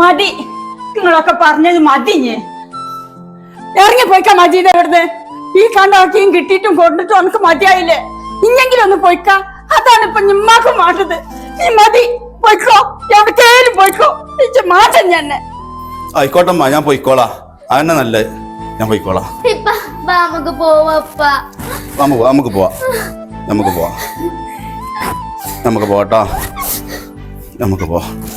മതി. നിങ്ങളൊക്കെ പറഞ്ഞത് മതി ഞേ. ഇറങ്ങി പോയിക്ക മജീദ് എവിടുന്ന് ഈ കണ്ടാക്കിയും കിട്ടിയിട്ടും കൊണ്ടിട്ടും എനിക്ക് മതിയായില്ലേ? ഇഞ്ഞെങ്കിലും ഒന്ന് പോയിക്ക. അതാണ് ഇപ്പൊ നിമ്മാക്ക് മാറ്റത്. നീ മതി പോയിക്കോ. എവിടേലും പോയിക്കോ. ഇച്ച് മാറ്റം തന്നെ. ആയിക്കോട്ടമ്മ ഞാൻ പോയിക്കോളാ. അതന്നെ നല്ലത്. ഞാൻ പോയിക്കോളാം. നമുക്ക് പോവാ നമുക്ക് പോവാ പോവാം. നമുക്ക് പോവാം. നമുക്ക് പോവാട്ടോ നമുക്ക് പോവാം.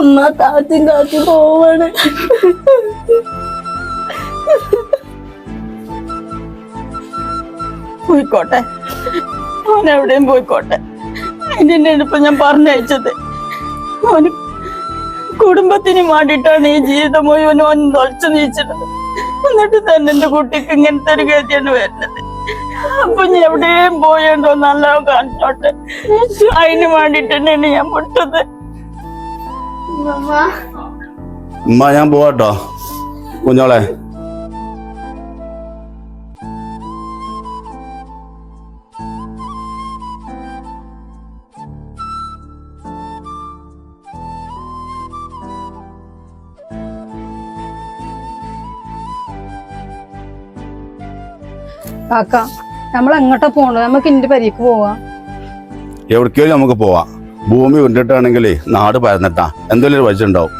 ഉമ്മ താത്തും കാത്തി പോവാണ്. പോയിക്കോട്ടെ. അവൻ എവിടെയും പോയിക്കോട്ടെ. അതിന്റെ ഇപ്പൊ ഞാൻ പറഞ്ഞയച്ചത്. അവന് കുടുംബത്തിന് വേണ്ടിയിട്ടാണ് ഈ ജീവിതം മുഴുവൻ അവൻ തൊളിച്ചു നീച്ചത്. എന്നിട്ട് തന്നെ എന്റെ കുട്ടിക്ക് ഇങ്ങനത്തെ ഒരു ഗതിയാണ് വരുന്നത്. അപ്പൊ ഞാൻ എവിടെയും പോയണ്ടോ നല്ല കാണിച്ചോട്ടെ. അതിന് വേണ്ടിട്ട് തന്നെയാണ് ഞാൻ പൊട്ടത് ഉമ്മ. ഞാൻ പോവാട്ടോ കുഞ്ഞോളെ. കാക്ക നമ്മൾ എങ്ങോട്ടാ പോണത്? നമുക്ക് ഇന്റെ പരിക്ക് പോവാ. എവിടേക്കോ നമുക്ക് പോവാം. ഭൂമി കൊണ്ടിട്ടാണെങ്കിലേ നാട് പരന്നിട്ടാ. എന്തെങ്കിലും ഒരു വഴിച്ചുണ്ടാവും.